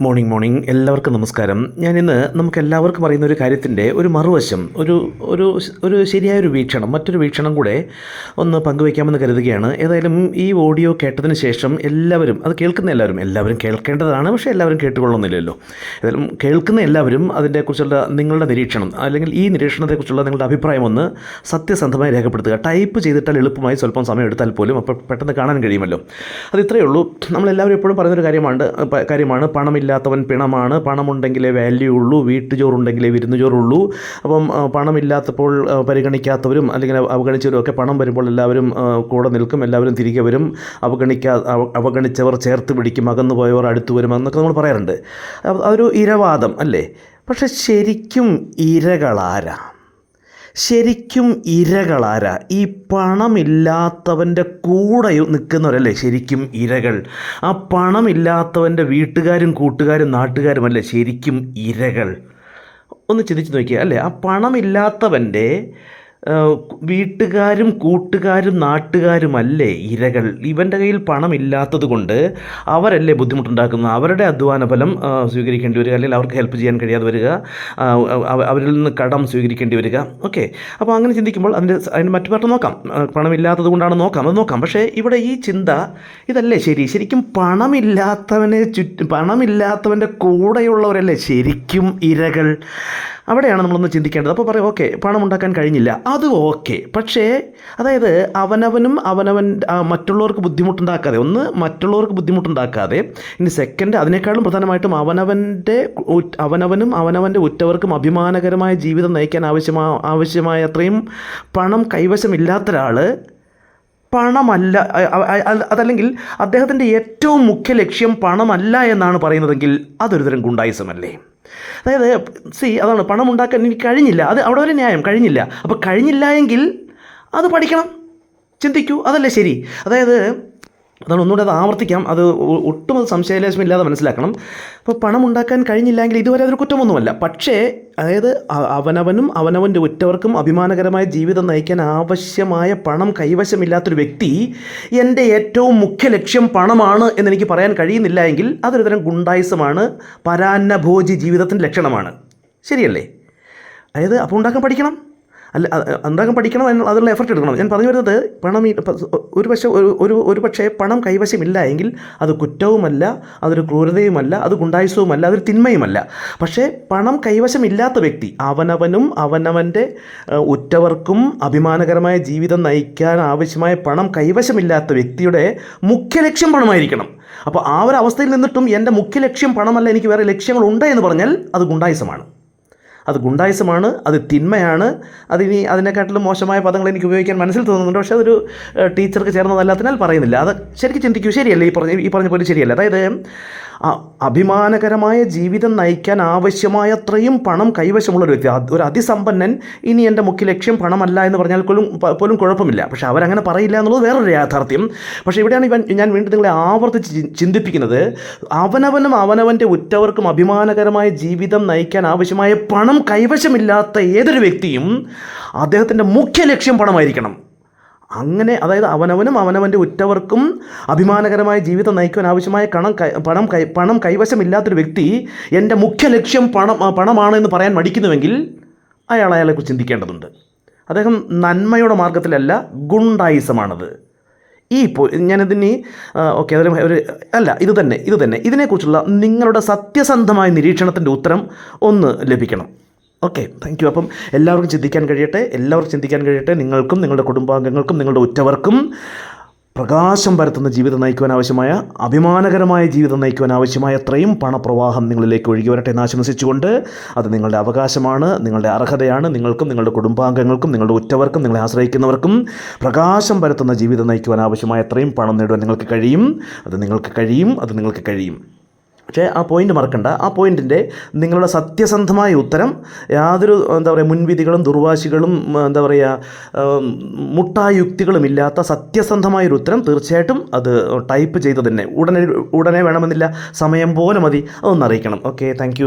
Morning morning. എല്ലാവർക്കും നമസ്കാരം. ഞാൻ ഇന്ന് നമുക്ക് എല്ലാവർക്കും അറിയുന്ന ഒരു കാര്യത്തിന്റെ ഒരു മറുവശം ഒരു ഒരു ഒരു ശരിയായൊരു വീക്ഷണം മറ്റൊരു വീക്ഷണം കൂടെ ഒന്ന് പങ്കുവയ്ക്കാമെന്ന് കരുതുകയാണ്. ഏതായാലും ഈ ഓഡിയോ കേട്ടതിന് ശേഷം എല്ലാവരും അത് കേൾക്കുന്ന എല്ലാവരും എല്ലാവരും കേൾക്കേണ്ടതാണ് പക്ഷേ എല്ലാവരും കേട്ടുകൊള്ളുന്നില്ലല്ലോ. ഏതായാലും കേൾക്കുന്ന എല്ലാവരും അതിനെക്കുറിച്ചുള്ള നിങ്ങളുടെ നിരീക്ഷണം അല്ലെങ്കിൽ ഈ നിരീക്ഷണത്തെക്കുറിച്ചുള്ള നിങ്ങളുടെ അഭിപ്രായം ഒന്ന് സത്യസന്ധമായി രേഖപ്പെടുത്തുക. ടൈപ്പ് ചെയ്തിട്ടാൽ എളുപ്പമായി സ്വല്പം സമയം എടുത്താൽ പോലും അപ്പോൾ പെട്ടെന്ന് കാണാൻ കഴിയുമല്ലോ. അത് ഇത്രയേ ഉള്ളൂ. നമ്മളെല്ലാവരും എപ്പോഴും പറയുന്നൊരു കാര്യമാണ് കാര്യമാണ് കാര്യമാണ് പണമില്ലാത്തവൻ പിണമാണ്. പണമുണ്ടെങ്കിലേ വാല്യൂ ഉള്ളൂ വീട്ടുചോറുണ്ടെങ്കിലേ വിരുന്നുചോറുള്ളൂ. അപ്പം പണമില്ലാത്തപ്പോൾ പരിഗണിക്കാത്തവരും അല്ലെങ്കിൽ അവഗണിച്ചവരും ഒക്കെ പണം വരുമ്പോൾ എല്ലാവരും കൂടെ നിൽക്കും. എല്ലാവരും തിരികെ വരും. അവഗണിക്കാ അവഗണിച്ചവർ ചേർത്ത് പിടിക്കും. അകന്നു പോയവർ അടുത്തു വരും എന്നൊക്കെ നമ്മൾ പറയാറുണ്ട്. അതൊരു ഇരവാദം അല്ലേ? പക്ഷെ ശരിക്കും ഇരകളാരാ? ശരിക്കും ഇരകളാര? ഈ പണമില്ലാത്തവന്റെ കൂടെ നിൽക്കുന്നവരല്ലേ ശരിക്കും ഇരകൾ? ആ പണമില്ലാത്തവന്റെ വീട്ടുകാരും കൂട്ടുകാരും നാട്ടുകാരുമല്ലേ ശരിക്കും ഇരകൾ? ഒന്ന് ചിന്തിച്ച് നോക്കിയാൽ അല്ലേ? ആ പണമില്ലാത്തവന്റെ വീട്ടുകാരും കൂട്ടുകാരും നാട്ടുകാരുമല്ലേ ഇരകൾ? ഇവന്റെ കയ്യിൽ പണമില്ലാത്തത് കൊണ്ട് അവരല്ലേ ബുദ്ധിമുട്ടുണ്ടാക്കുന്നത് അവരുടെ അധ്വാന ഫലം സ്വീകരിക്കേണ്ടി വരിക അല്ലെങ്കിൽ അവർക്ക് ഹെൽപ്പ് ചെയ്യാൻ കഴിയാതെ വരിക അവരിൽ നിന്ന് കടം സ്വീകരിക്കേണ്ടി വരിക. ഓക്കെ അപ്പോൾ അങ്ങനെ ചിന്തിക്കുമ്പോൾ അതിന്റെ അതിന്റെ മറ്റു പാർട്ട് നോക്കാം. പണമില്ലാത്തത് കൊണ്ടാണ് നോക്കാം അത് നോക്കാം. പക്ഷേ ഇവിടെ ഈ ചിന്ത ഇതല്ലേ ശരി? ശരിക്കും പണമില്ലാത്തവനെ ചുറ്റും പണമില്ലാത്തവന്റെ കൂടെയുള്ളവരല്ലേ ശരിക്കും ഇരകൾ? അവിടെയാണ് നമ്മളൊന്ന് ചിന്തിക്കേണ്ടത്. അപ്പോൾ പറയും ഓക്കെ പണം ഉണ്ടാക്കാൻ കഴിഞ്ഞില്ല. അത് ഓക്കെ. പക്ഷേ അതായത് അവനവനും അവനവൻ മറ്റുള്ളവർക്ക് ബുദ്ധിമുട്ടുണ്ടാക്കാതെ ഒന്ന് മറ്റുള്ളവർക്ക് ബുദ്ധിമുട്ടുണ്ടാക്കാതെ ഇനി സെക്കൻഡ് അതിനേക്കാളും പ്രധാനമായിട്ടും അവനവന്റെ അവനവനും അവനവന്റെ ഉറ്റവർക്കും അഭിമാനകരമായ ജീവിതം നയിക്കാൻ ആവശ്യമാ ആവശ്യമായ അത്രയും പണം കൈവശമില്ലാത്ത ഒരാൾ പണമല്ല അതല്ലെങ്കിൽ അദ്ദേഹത്തിന്റെ ഏറ്റവും മുഖ്യ ലക്ഷ്യം പണമല്ല എന്നാണ് പറയുന്നതെങ്കിൽ അതൊരുതരം ഗുണ്ടായിസമല്ലേ? അതായത് സി അതാണ് പണം ഉണ്ടാക്കാൻ എനിക്ക് കഴിഞ്ഞില്ല. അത് അവിടെ വരെ ന്യായം കഴിഞ്ഞില്ല. അപ്പോൾ കഴിഞ്ഞില്ല എങ്കിൽ അത് പഠിക്കണം. ചിന്തിക്കൂ അതല്ലേ ശരി. അതായത് അതാണ് ഒന്നുകൂടെ അത് ആവർത്തിക്കാം. അത് ഒട്ടും അത് സംശയലേശമില്ലാതെ മനസ്സിലാക്കണം. അപ്പോൾ പണം ഉണ്ടാക്കാൻ കഴിഞ്ഞില്ലെങ്കിൽ ഇതുവരെ അതൊരു കുറ്റമൊന്നുമല്ല. പക്ഷേ അതായത് അവനവനും അവനവന്റെ ഉറ്റവർക്കും അഭിമാനകരമായ ജീവിതം നയിക്കാൻ ആവശ്യമായ പണം കൈവശമില്ലാത്തൊരു വ്യക്തി എന്റെ ഏറ്റവും മുഖ്യ ലക്ഷ്യം പണമാണ് എന്നെനിക്ക് പറയാൻ കഴിയുന്നില്ല എങ്കിൽ അതൊരു തരം ഗുണ്ടായുസമാണ് പരാന്നഭോജി ജീവിതത്തിന്റെ ലക്ഷണമാണ്. ശരിയല്ലേ? അതായത് അപ്പോൾ ഉണ്ടാക്കാൻ പഠിക്കണം. അല്ല എന്താകും പഠിക്കണം അതിനുള്ള എഫർട്ട് എടുക്കണം. ഞാൻ പറഞ്ഞു വരുന്നത് പണം ഒരു പക്ഷേ ഒരു ഒരു ഒരു പക്ഷേ പണം കൈവശമില്ല എങ്കിൽ അത് കുറ്റവുമല്ല അതൊരു ക്രൂരതയുമല്ല അത് ഗുണ്ടായുസവുമല്ല അതൊരു തിന്മയുമല്ല. പക്ഷേ പണം കൈവശമില്ലാത്ത വ്യക്തി അവനവനും അവനവന്റെ ഉറ്റവർക്കും അഭിമാനകരമായ ജീവിതം നയിക്കാൻ ആവശ്യമായ പണം കൈവശമില്ലാത്ത വ്യക്തിയുടെ മുഖ്യ ലക്ഷ്യം പണമായിരിക്കണം. അപ്പോൾ ആ ഒരു അവസ്ഥയിൽ നിന്നിട്ടും എന്റെ മുഖ്യ ലക്ഷ്യം പണമല്ല എനിക്ക് വേറെ ലക്ഷ്യങ്ങളുണ്ട് എന്ന് പറഞ്ഞാൽ അത് ഗുണ്ടായുസമാണ്. അത് ഗുണ്ടായിസമാണ് അത് തിന്മയാണ്. അതിനി അതിനെക്കാട്ടിലും മോശമായ പദങ്ങൾ എനിക്ക് ഉപയോഗിക്കാൻ മനസ്സിൽ തോന്നുന്നുണ്ട്. പക്ഷേ അതൊരു ടീച്ചർക്ക് ചേർന്നതല്ലാത്തതിനാൽ പറയുന്നില്ല. അത് ശരിക്കും ചിന്തിക്കൂ. ശരിയല്ലേ ഈ പറഞ്ഞ ഈ പറഞ്ഞ പോലെ ശരിയല്ല? അതായത് അഭിമാനകരമായ ജീവിതം നയിക്കാൻ ആവശ്യമായ അത്രയും പണം കൈവശമുള്ള ഒരു വ്യക്തി. ഒരു അതിസമ്പന്നൻ ഇനി എന്റെ മുഖ്യ ലക്ഷ്യം പണമല്ല എന്ന് പറഞ്ഞാൽ പോലും പോലും കുഴപ്പമില്ല. പക്ഷേ അവരങ്ങനെ പറയില്ല എന്നുള്ളത് വേറൊരു യാഥാർത്ഥ്യം. പക്ഷേ ഇവിടെയാണ് ഇവൻ ഞാൻ വീണ്ടും നിങ്ങളെ ആവർത്തിച്ച് ചിന്തിപ്പിക്കുന്നത്. അവനവനും അവനവന്റെ ഉറ്റവർക്കും അഭിമാനകരമായ ജീവിതം നയിക്കാൻ ആവശ്യമായ പണം കൈവശമില്ലാത്ത ഏതൊരു വ്യക്തിയും അദ്ദേഹത്തിന്റെ മുഖ്യ ലക്ഷ്യം പണമായിരിക്കണം. അങ്ങനെ അതായത് അവനവനും അവനവന്റെ ഉറ്റവർക്കും അഭിമാനകരമായ ജീവിതം നയിക്കുവാൻ ആവശ്യമായ കണം പണം കൈ പണം കൈവശമില്ലാത്തൊരു വ്യക്തി എന്റെ മുഖ്യ ലക്ഷ്യം പണം പണമാണ് എന്ന് പറയാൻ മടിക്കുന്നുവെങ്കിൽ അയാൾ അയാളെക്കുറിച്ച് ചിന്തിക്കേണ്ടതുണ്ട്. അദ്ദേഹം നന്മയുടെ മാർഗത്തിലല്ല ഗുണ്ടായിസമാണത്. ഈ പോ ഞാനിതിന് ഓക്കെ അതൊരു ഒരു അല്ല ഇത് തന്നെ ഇത് തന്നെ. ഇതിനെക്കുറിച്ചുള്ള നിങ്ങളുടെ സത്യസന്ധമായ നിരീക്ഷണത്തിന്റെ ഉത്തരം ഒന്ന് ലഭിക്കണം. ഓക്കെ താങ്ക് യു അപ്പം എല്ലാവർക്കും ചിന്തിക്കാൻ കഴിയട്ടെ എല്ലാവർക്കും ചിന്തിക്കാൻ കഴിയട്ടെ. നിങ്ങൾക്കും നിങ്ങളുടെ കുടുംബാംഗങ്ങൾക്കും നിങ്ങളുടെ ഉറ്റവർക്കും പ്രകാശം പരത്തുന്ന ജീവിതം നയിക്കുവാൻ ആവശ്യമായ അഭിമാനകരമായ ജീവിതം നയിക്കുവാൻ ആവശ്യമായ അത്രയും പണപ്രവാഹം നിങ്ങളിലേക്ക് ഒഴുകി വരട്ടെ എന്ന് ആശംസിച്ചുകൊണ്ട് അത് നിങ്ങളുടെ അവകാശമാണ് നിങ്ങളുടെ അർഹതയാണ്. നിങ്ങൾക്കും നിങ്ങളുടെ കുടുംബാംഗങ്ങൾക്കും നിങ്ങളുടെ ഉറ്റവർക്കും നിങ്ങളെ ആശ്രയിക്കുന്നവർക്കും പ്രകാശം പരത്തുന്ന ജീവിതം നയിക്കുവാൻ ആവശ്യമായ അത്രയും പണം നേടുവാൻ നിങ്ങൾക്ക് കഴിയും. അത് നിങ്ങൾക്ക് കഴിയും അത് നിങ്ങൾക്ക് കഴിയും. പക്ഷേ ആ പോയിന്റ് മറക്കണ്ട. ആ പോയിന്റിന്റെ നിങ്ങളുടെ സത്യസന്ധമായ ഉത്തരം യാതൊരു എന്താ പറയുക മുൻവിധികളും ദുർവാശികളും എന്താ പറയുക മുട്ടായുക്തികളും ഇല്ലാത്ത സത്യസന്ധമായ ഒരു ഉത്തരം തീർച്ചയായിട്ടും അത് ടൈപ്പ് ചെയ്ത് തന്നെ. ഉടനെ ഉടനെ വേണമെന്നില്ല. സമയം പോലെ മതി. അതൊന്ന് അറിയിക്കണം. Okay thank